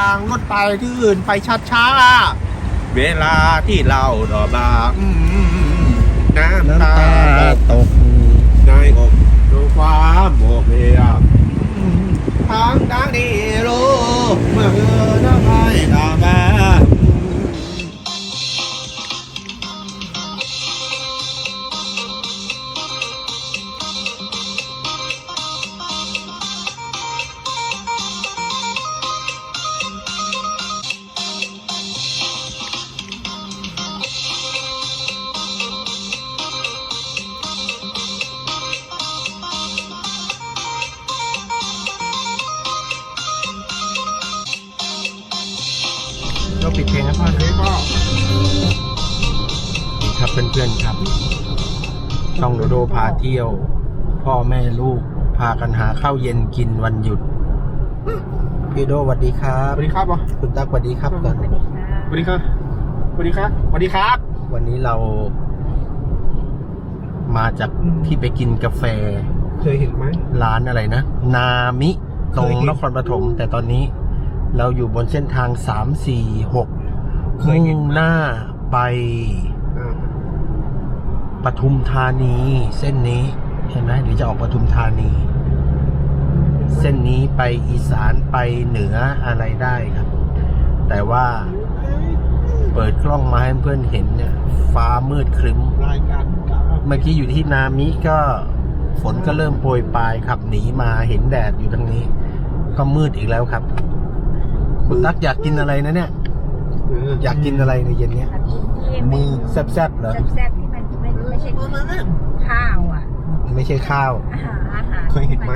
างรถไปที่อื่นไปช้าๆเวลาที่เราดอบาน้ำตาตกในอกดูความโมเมียทางทางดีรู้เมื่อเธอน้ำไปดอบา เพื่อนๆครับ ช่องโดโดพาเที่ยว พ่อแม่ลูกพากันหาข้าวเย็นกินวันหยุด พี่โดสวัสดีครับสวัสดีครับบอคุณตั๊กสวัสดีครับก่อนสวัสดีครับสวัสดีครับสวัสดีครับ วันนี้เรา มาจากที่ไปกินกาแฟ เคยเห็นไหมร้านอะไรนะ นามิตรงเคยเห็นนครปฐมแต่ตอนนี้เราอยู่บนเส้นทางสามสี่หกเคยเห็นมุ่งหน้าไปอ่า ปทุมธานีเส้นนี้เห็นไหมเดี๋ยวจะออกปทุมธานี เส้นนี้ไปอีสานไปเหนืออะไรได้ครับ แต่ว่าเปิดกล้องมาให้เพื่อนเห็นเนี่ย ฟ้ามืดครึ้มรายการเมื่อกี้อยู่ที่นามิก็ฝนก็เริ่มโปรยปลายขับหนีมาเห็นแดดอยู่ทางนี้ ก็มืดอีกแล้วครับคุณตั๊กอยากกินอะไรนะเนี่ย อยากกินอะไรในเย็นเนี้ยที่มือแซบๆเหรอแซ่บๆ ที่มันไม่ไม่ใช่ข้าวอะไม่ใช่ข้าว อาหารอาหารเคยเห็นไหม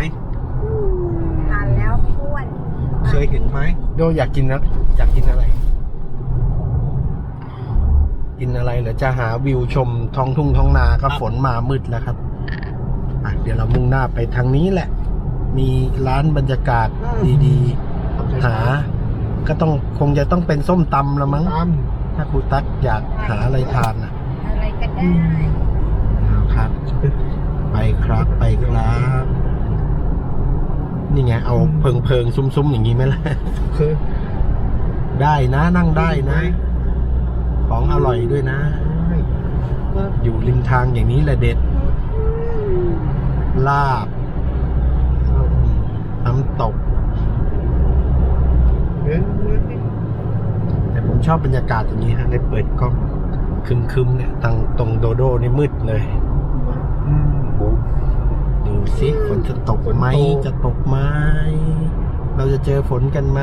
ทานแล้วอ้วนเคยเห็นไหมโดอยากกินนะอยากกินอะไร กินอะไรเหรือจะหาวิวชมท้องทุ่งท้องนาก็ฝนมามืดแล้วครับอะเดี๋ยวเรามุ่งหน้าไปทางนี้แหละ มีร้านบรรยากาศดีๆ หา ก็ต้องคงจะต้องเป็นส้มตำละมั้ง ตามถ้าครูตั๊กอยากหาอะไรทานอะอะไรก็ได้เอา ครับ ไปครับไปครับ นี่ไง เอาเพิงเพิงๆซุ้มๆ อย่างนี้ไหมล่ะเคยได้นะนั่งได้นะ ของอร่อยด้วยนะ อยู่ริมทางอย่างนี้แหละเด็ด ลาบน้ำตก แต่ผมชอบบรรยากาศอย่างนี้ฮะได้เปิดกล้องคึมๆเนี่ยทางตรงโดโดนี่มืดเลยดู สิฝนจะตกไหมฝนตกจะตกไหมเราจะเจอฝนกันไหม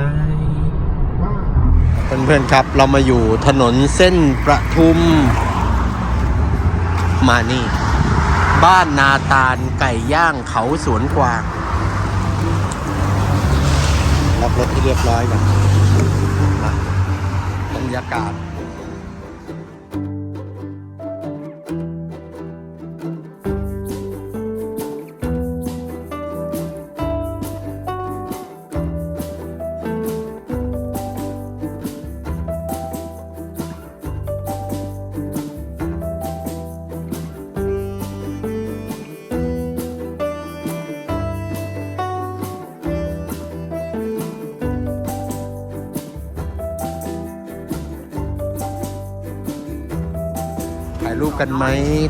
เพื่อนๆครับ เรามาอยู่ถนนเส้นประทุม มานี่ บ้านนาตาลไก่ย่างเขาสวนกวางล็อกรถที่เรียบร้อยกันมาบรรยากาศ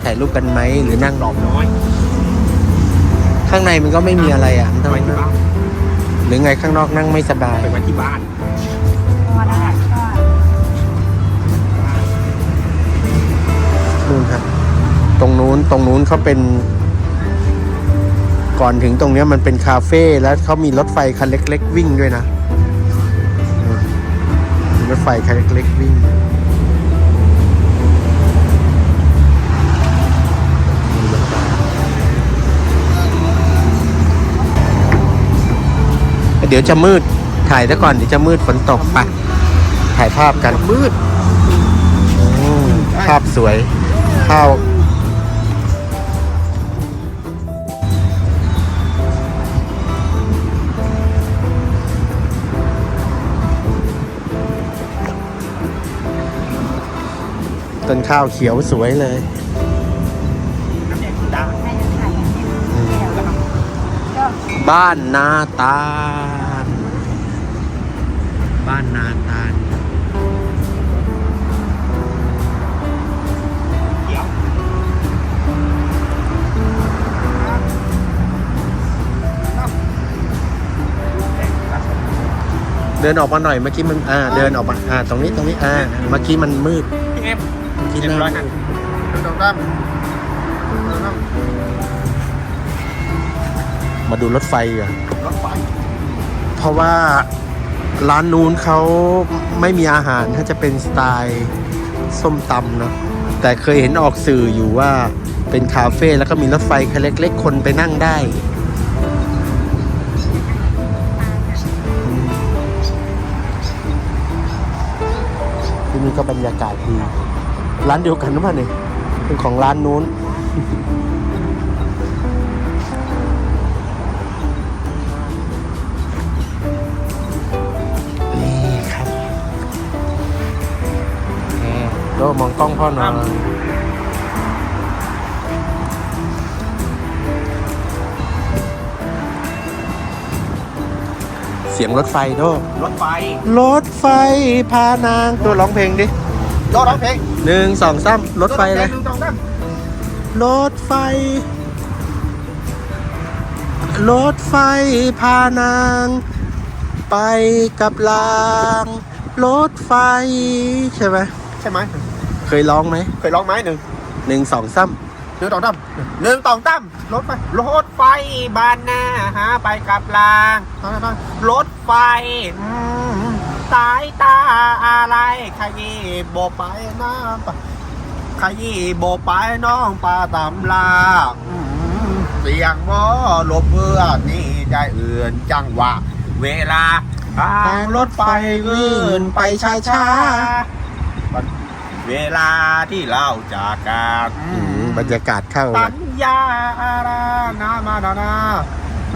ถ่ายรูปกันไหมหรือนั่งรอน้อย ข้างในมันก็ไม่มีอะไรอะมันทำไปไมที่บ้านหรือไงข้างนอกนั่งไม่สบายไปไว้ที่บ้านพอได้ก็นู่นครับตรงนู้นตรงนู้นเขาเป็น ก่อนถึงตรงเนี้ยมันเป็นคาเฟ่แล้วเขามีรถไฟคันเล็ก ๆ วิ่งด้วยนะอืมมีรถไฟคันเล็กๆวิ่ง ดี๋ยวจะมืดถ่ายซะก่อนเดี๋ยวจะมืดฝนตกไปะถ่ายภาพกันมืดอืมภาพสวยข้าวต้นข้าวเขียวสวยเลยน้ำแดงสุดาให้จะถ่ายอย่างนี้ก็บ้านนาตาล บ้านนาตาลเดี๋ยวเดินออกมาหน่อยเมื่อกี้มันอ่าเดินออกมาอ่าตรงนี้ตรงนี้อ่าเมื่อกี้มันมืดพี่เอฟเมื่อกี้เรียบร้อยหนะน้าดูตรงด้ามดูตรงด้ามมาดูรถไฟก่อนรถไฟ เพราะว่า ร้านนู้นเขาไม่มีอาหารถ้าจะเป็นสไตล์ส้มตำเนะแต่เคยเห็นออกสื่ออยู่ว่าเป็นคาเฟ่แล้วก็มีรถไฟคันเล็กๆ คนไปนั่งได้ ที่นี่ก็บรรยากาศดี ร้านเดียวกันหรือเปล่าเนี่ยเป็นของร้านนู้น มองกล้องพ่อหน่อยเสียงรถไฟโดรถไฟ รถไฟพานางตัวร้องเพลงดิรถร้องเพลงหนึ่งสองสามรถไฟเลยดูตรงด้ามรถไฟ รถไฟพานาง ไปกับลาง รถไฟ ใช่ไหมใช่ไหมเค ยร้องไหมเคยร้องไหมหนึ่งหนึ่งสองซ้หนึ่งตองตั้มหนึ่งตองตั้มรถไฟรถไฟบานหน้าหาไปกับลางรถไฟอืมสายตาอะไรขยี้โบกไปน้ำปะขยี้โบกไปน้องปลาตำลาอืมเสียงหมอลบเพื่อนนี่ได้เอื่นจังหวะ เวลาทางรถไฟวิ่งไปช้าๆ เวลาที่เราจากกันำอืมบรรยากาศเข้าเลสัยญญาอารานามาดานา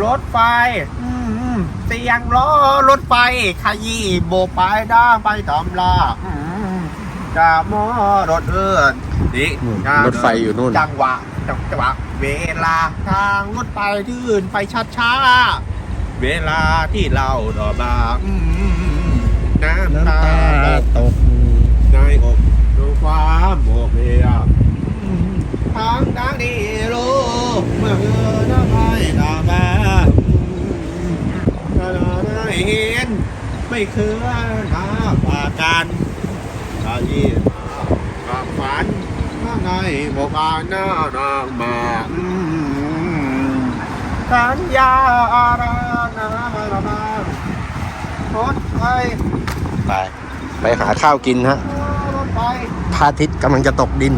รถไฟอืมเสียงล้อรถไฟขยี้โบกไปด้างไปตำลาอืมจะมอรถเอื้อนนี่อืมจะรถไฟอยู่นู่น จังหวะจังหวะ เวลาทางรถไฟที่อื่นไปช้าๆเวลาที่เราดอมาอืมน้ำน้ำตาตาตกตกในอกดู ความโมกเบียทางทางที่รู้เมื่อเงินน้ำให้ตาแม่เราได้เห็นไม่เคยหาปากันถ้ายิ่งความฝันข้างในบอกบาหน้านางมาสัญญาอะไรนะมาละมารถไฟไป ไปหาข้าวกินฮะ พระอาทิตย์กำลังจะตกดิน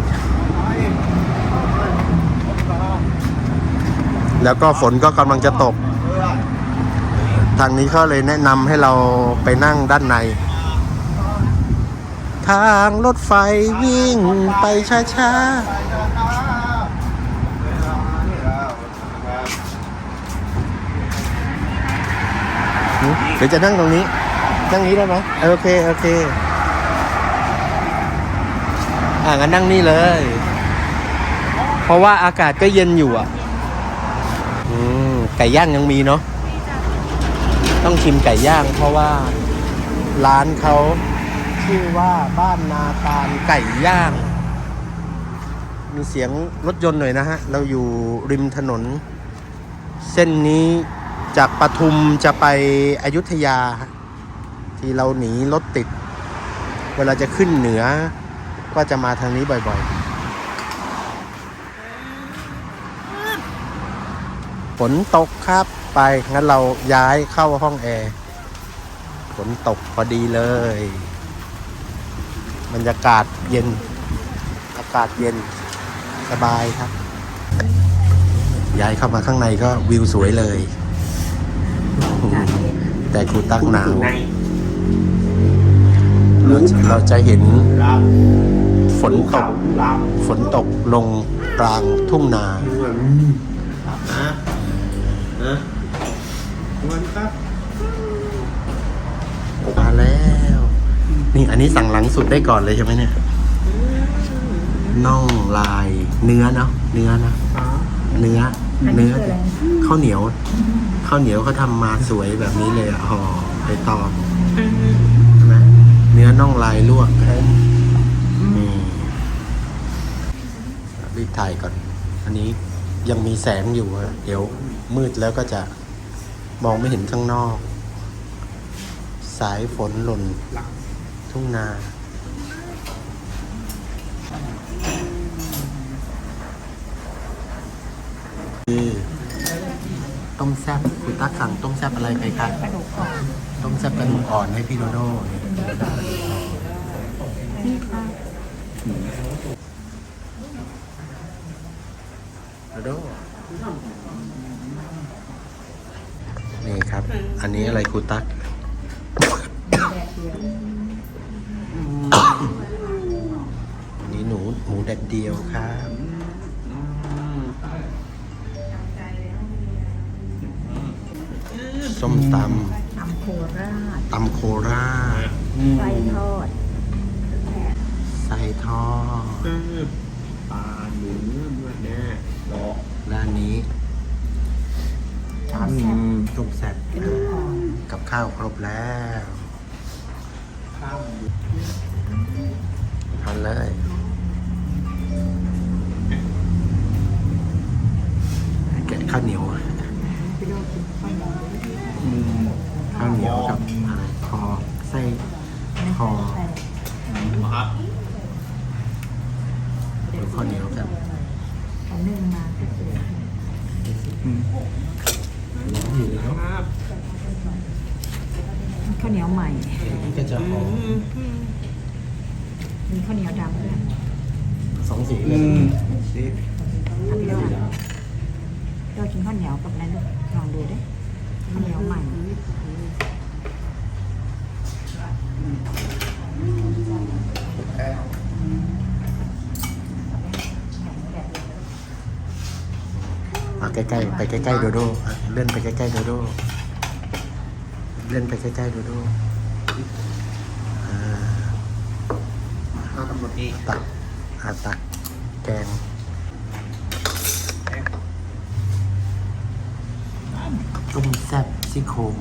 แล้วก็ฝนก็กำลังจะตก ทางนี้เขาเลยแนะนำให้เราไปนั่งด้านใน ทางรถไฟวิ่งไปช้าๆเดี๋ยวจะนั่งตรงนี้ นั่งนี้ได้ไหมโอเค โอเค อ่างั้นนั่งนี่เลย เพราะว่าอากาศก็เย็นอยู่อะ อืมไก่ย่างยังมีเนาะ ต้องชิมไก่ย่างเพราะว่า ร้านเขาชื่อว่าบ้านนาตาลไก่ย่าง มีเสียงรถยนต์หน่อยนะฮะ เราอยู่ริมถนน เส้นนี้จากปทุมจะไปอยุธยา ที่เราหนีรถติด เวลาจะขึ้นเหนือ ก็จะมาทางนี้บ่อยๆ ฝนตกครับไป งั้นเราย้ายเข้าห้องแอร์ฝนตกพอดีเลย บรรยากาศเย็น อากาศเย็นสบายครับ ย้ายเข้ามาข้างในก็วิวสวยเลย แต่ครูตักหนาวเราจะเราจะเห็นรับ ฝนตกรับฝนตกลงกลางทุ่งนานะนะวันครับมาแล้ว นี่อันนี้สั่งหลังสุดได้ก่อนเลยใช่ไหมเนี่ยน่องลายเนื้อเนาะเนื้อนะเนื้อ เนื้อข้าวเหนียวข้าวเหนียวเขาทำมาสวยแบบนี้เลยอะห่อไปตองอน่องลายลวกครับนี่ รีบถ่ายก่อน อันนี้ยังมีแสงอยู่อะเดี๋ยวมืดแล้วก็จะมองไม่เห็นข้างนอก สายฝนหล่นทุ่งนาคือต้มแซ่บคุณตักสั่งต้มแซ่บอะไรไปครับกระดูกอ่อน ต้มแซ่บกระดูกอ่อนให้พี่โดโด้นี่ค่ะ โดโด้นี่ครับ อันนี้อะไรครูตักอันนี้หนูหมูแดดเดียวครับส้มตตำโคราชำตำโคราชไส้ทอดไส้ทอด ปลาหมูเนื้อแน่รอด้านนี้ตำแซ่บต้มแซ่บกระดูกอ่อนกับข้าวครบแล้วข้าวทานเลยแกะข้าวเหนียวอะพี่โดกินข้าวเหนียวอืมข้าวเหนียวกับอะไรคอไส้คอใส่ครับหรือข้าวเหนียวกัน เอานึ่งมาก็คืออยู่แล้วข้าวเหนียวใหม่ นี่ก็จะหอมมีข้าวเหนียวดำด้วยสองสีเลอืยมเอาพี่โดพี่โดกินข้าวเหนียวกับอะไรลูกลองดูดิข้าวเหนียวใหม่าใก ล้ ๆ ไปใกล้ๆโดโด้อะเลื่อนไปใกล้ๆโดโด้เลื่อนไปใกล้ๆโดโด้อ่าเอาตำรวจดีตักอาตักแกงต้มแซ่บซี่โครง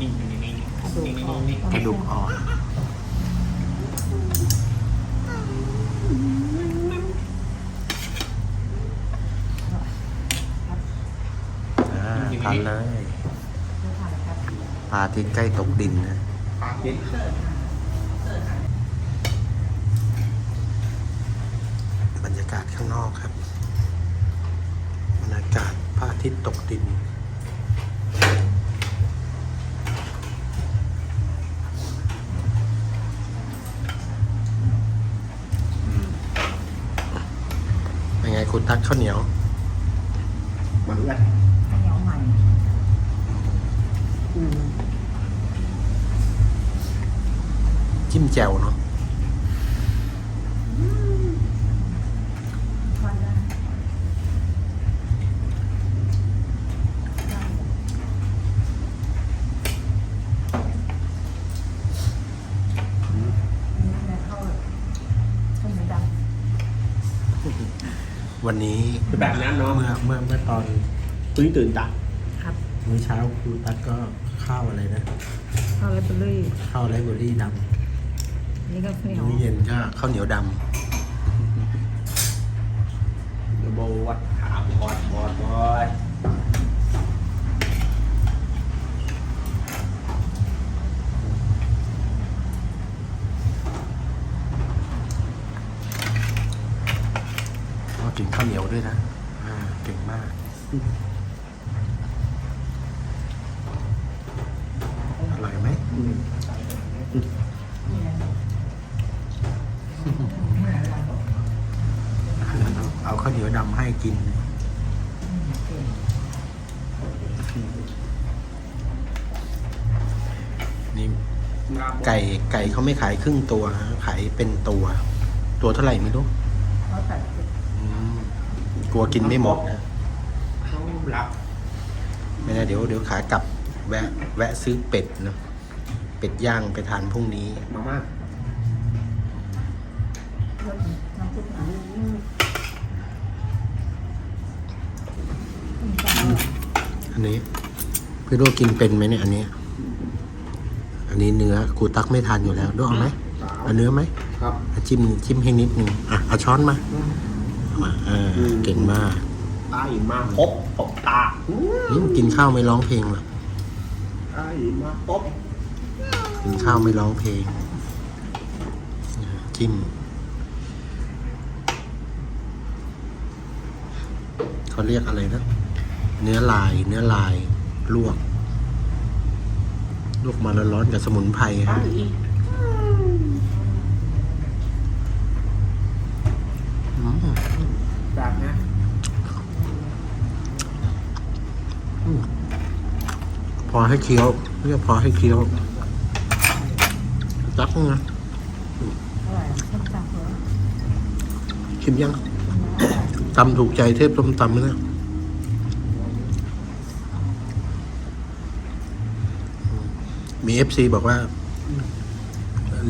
นี่นี่นี่กระดูกอ่อนกระดูกอ่อนอ่าทานเลยปลาที่ใกล้ตกดินนะปลาเค็ดบรรยากาศข้างนอกครับ บรรยากาศพระอาทิตย์ตกดินเป็นไงคุณตักข้าวเหนียวเหมือนกันข้าวเหนียวใหม่ จิ้มแจ่วเนาะทอดได้ข้าวเหนียวดวันนี้คือแบบนั้นเนาะเมื่อเมื่อเมื่อตอนเพิ่งตื่นตาำครับมื้อเช้าครูตักก็ข้าวอะไรนะข้าวไรเบอรี่ข้าวไรเบอรี่ด นี่ก็ข้าวเหนีำยวมื้อเย็นก็ข้าวเหนียวดเดี๋ยวโบวัดถามบอดบอดบอดำก็กินข้าวเหนียวด้วยนะอ่าเก่งมาก อร่อยไหม เอาข้าวเหนียวดำให้กิน นี่ไก่ ไก่เขาไม่ขายครึ่งตัวฮะขายเป็นตัว ตัวเท่าไหร่ไม่รู้เขาตัดอืมกลัวกินไม่หมดนะเขารับไม่ได้เดี๋ยวเดี๋ยวขากลับแวะ แวะซื้อเป็ดเนาะเป็ดย่างไปทานพรุ่งนี้ มาม่าน้ำซุปหน่อยอันนี้พี่โรกินเป็นไหมเนี่ยอันนี้เอ นนี้เนื้อครูตักไม่ทานอยู่แล้วด้วยเอาไหมเอาเนื้อไหมครับอะจิ้มจิ้มให้นิดนึงอะเอาช้อนมามาเออเก่งมากตายมาพบตบตาอืมอืมกินข้าวไม่ร้องเพลงเหรอตายมาพบกินข้าวไม่ร้องเพลงจิ้มเขาเรียกอะไรนะ เนื้อลาย เนื้อลายลวก ลวกมาร้อนๆกับสมุนไพรฮะอืมจากนะพอให้เคี้ยวเรียกพอให้เคี้ยวจักนะอร่อยส้มตำเลยชิมยังตำถูกใจเทพส้มตำไหมเนะ มีเอฟซีบอกว่า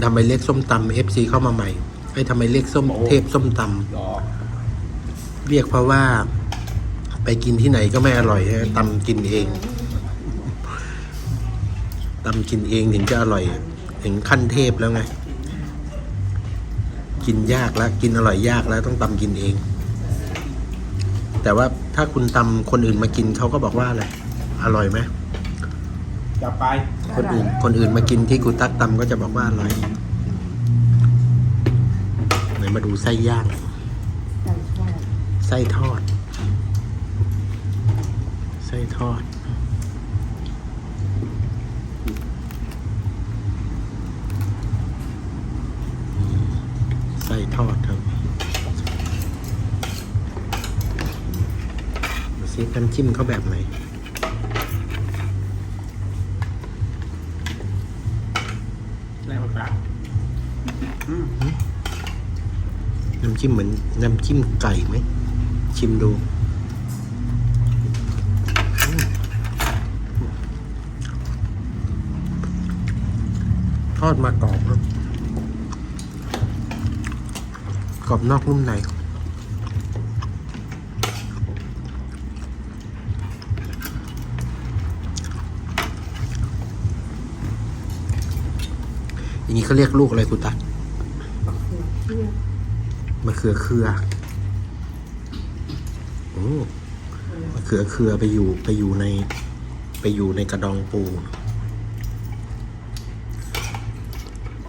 ทำไมเรียกส้มตำเอฟซีเข้ามาใหม่ไอ้ยทำไมเรียกส้มเทพส้มตหยอกำเรียกเพราะว่า ไปกินที่ไหนก็ไม่อร่อยฮะตำกินเองตำกินเองถึงจะอร่อย ถึงขั้นเทพแล้วไง กินยากแล้ว กินอร่อยยากแล้วต้องตำกินเอง แต่ว่าถ้าคุณตำคนอื่นมากินเขาก็บอกว่าอะไรอร่อยไหม จะไปคนอื่นคนอื่นมากินที่กูตักตำก็จะบอกว่าอร่อยไหนมาดูไส้ย่าง ไส้ทอด ไส้ทอด ไส้ทอดครับดูซิน้ำจิ้มเขาแบบไหน แล้วครับอืม น้ำจิ้มเหมือนน้ำจิ้มไก่ไหม ชิมดู ทอดมากรอบครับกรอบนอกนุ่มในอย่างนี้เขาเรียกลูกอะไรคุณตาเพื่อ มะเขือเครือโอ้มะเขือเครือไปอยู่ไปอยู่ใน ไปอยู่ในกระดองปู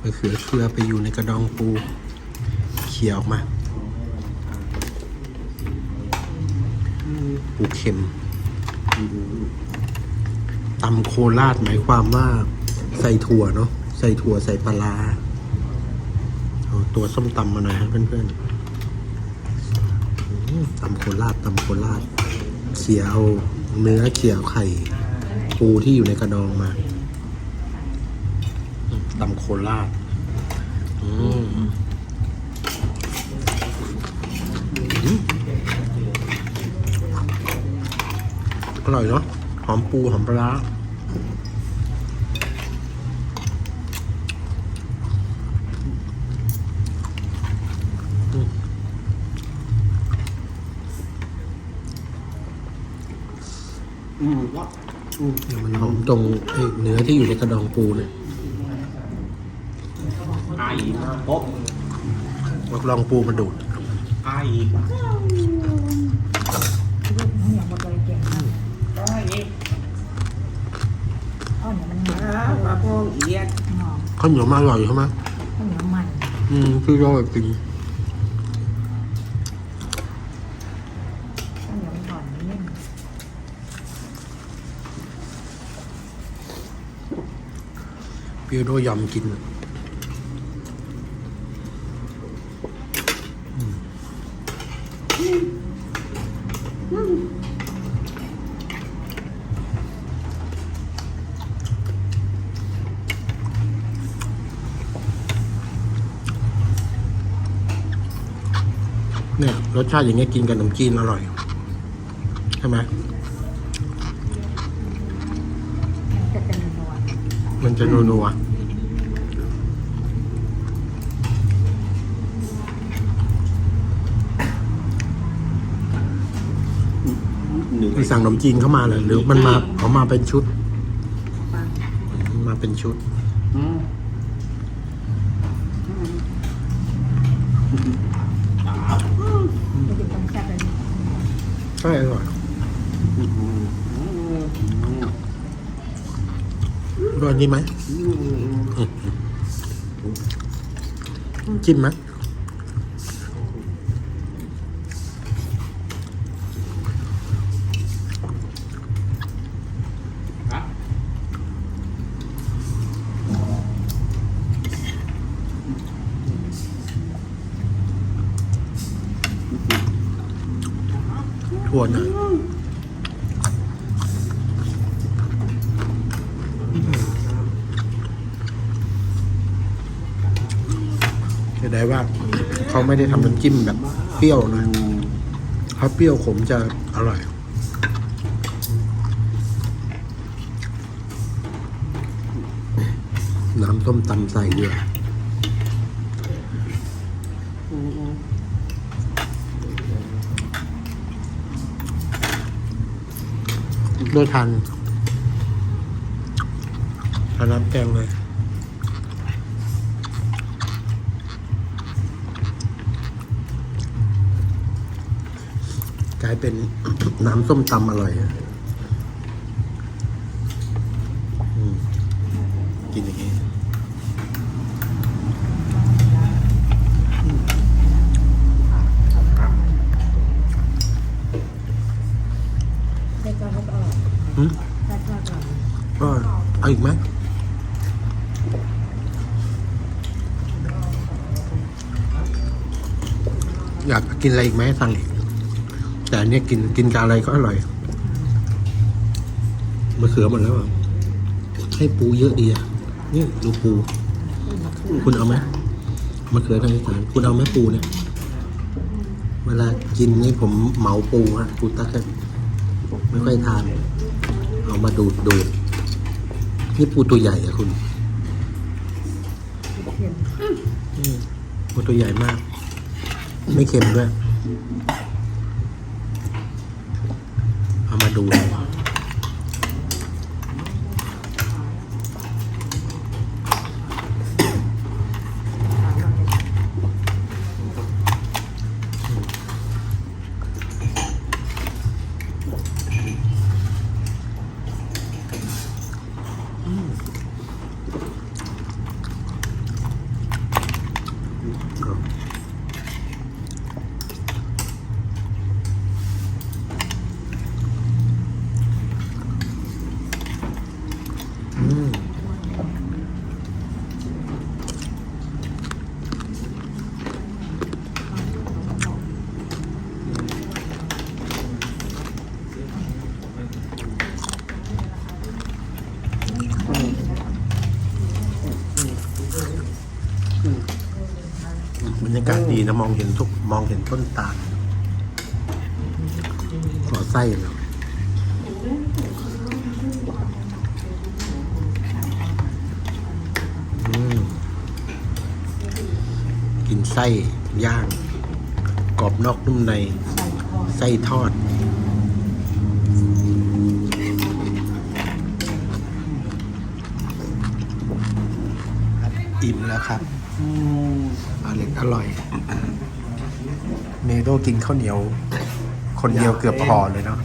มะเขือเครือไปอยู่ในกระดองปูเขี่ยออกมาปูเค็มตำโคราชหมายความว่าใส่ถั่วเนาะใส่ถั่วใส่ปลาตัวส้มตำมาหน่อยครับเพื่อนๆ ตำโคราชตำโคราชเขี่ยเอาเนื้อเขี่ยเอาไข่ปูที่อยู่ในกระดองมาตำโคราชอืมอืมอร่อยเนาะหอมปูหอมปลาร้าอืม อืมว่าอืม เนี่ยมันหอมตรงไอ้เนื้อที่อยู่ในกระดองปูเนี่ยไอ้มาพบกระดองปูมันดูดไอ้ลูกน้องอย่างหมดเลยเก่งมากไอ้อ้อเนี่ยมันมาหอมมาพงเอียดหอมข้าวเหนียวมาอร่อยใช่ไหมข้าวเหนียวมันอืมพี่ก็กินข้าวเหนียวมันหอมนิ่ม พี่โดยอมกินอืมเนี่ยรสชาติอย่างเงี้ยกินกับขนมจีนอร่อย ใช่ไหมมันจะเป็นนัวมันจะนัวๆ หนึ่งไปสั่งขนมจีนเข้ามาเลยหรือมันมาเขามาเป็นชุดปังมาเป็นชุดมอืมไม่ถึงต้องแซ่บเลยใช่อร่อยรสดีไหมจิ้มไหม วนะจะได้ว่าเขาไม่ได้ทำน้ำจิ้มแบบเปรี้ยวนะถ้าเปรี้ยวขมจะอร่อยน้ำต้มตำใส่ด้วยด้ วยทันทานน้ำแกงเลยกลายเป็นน้ำส้มตำอร่อย กกินอะไรอีกไหมสั่งอีกแต่อันเนี้ยกินกินกับอะไรก็อร่อยมะเขือหมดแล้วอะให้ปูเยอะดีอะนี่ดูปู คุณเอาไหมมะเขือทางอีสานคุณเอาไหมปูเนี่ย เวลากินนี่ผมเหมาปูฮะปูตักไม่ค่อยทาน เอามาดูดดูดนี่ปูตัวใหญ่อะคุณอืมปูตัวใหญ่มาก ไม่เค็มด้วย เอามาดูเลยมบรรยากาศดี นะมองเห็นทุกมองเห็นต้นตาลขอไส้เนาะอืมกินไส้ย่าง กรอบนอกนุ่มใน ไส้ทอดอิ่มแล้วครับ อร่อยอร่อย เมโดกินข้าวเหนียว คนเดียวเกือบพอเลยเนาะ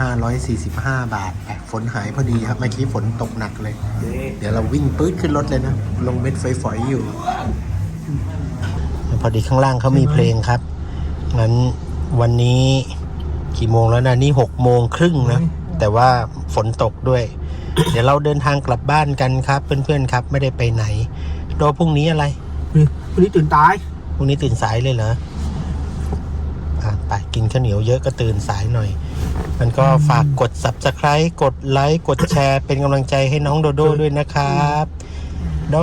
ห้าร้อยสี่สิบห้าบาทฝนหายพอดีครับเมื่อกี้ฝนตกหนักเลย เดี๋ยวเราวิ่งปื๊ดขึ้นรถเลยนะ ลงเม็ดฝอยๆอยู่ พอดีข้างล่างเขามีเพลงครับ งั้นวันนี้กี่โมงแล้วนะนี่หกโมงครึ่งนะ แต่ว่าฝนตกด้วย เดี๋ยวเราเดินทางกลับบ้านกันครับ เพื่อนๆครับไม่ได้ไปไหนรอพรุ่งนี้อะไร วันนี้ตื่นตายพรุ่งนี้ตื่นสายเลยเหรออะไปกินข้าวเหนียวเยอะก็ตื่นสายหน่อย มันก็ฝากกด subscribe กดไลค์กดแชร์ เป็นกำลังใจให้น้องโดโดด้วยนะครับโด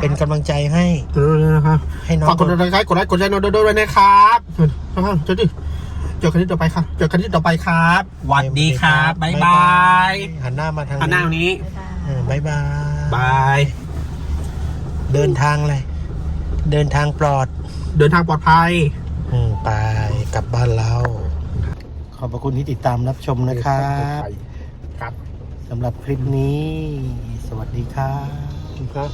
เป็นกำลังใจให้เออนะครับให้น้องฝากกดไลค์กดไลค์กดแชร์โนโดโดด้วยนะครับนะครับเจอดิเจอกันที่ต่อไปครับเจอกันที่ต่อไปครับสวัสดีครับบ๊ายบายหันหน้ามาทางอันหน้าตรงนี้เออบายบายบาย เดินทางเลยเดินทางปลอด เดินทางปลอดภัย อืมไปกลับบ้านเรา ขอบพระคุณที่ติดตามรับชมนะครับครับสำหรับคลิปนี้ สวัสดีครับ ครับ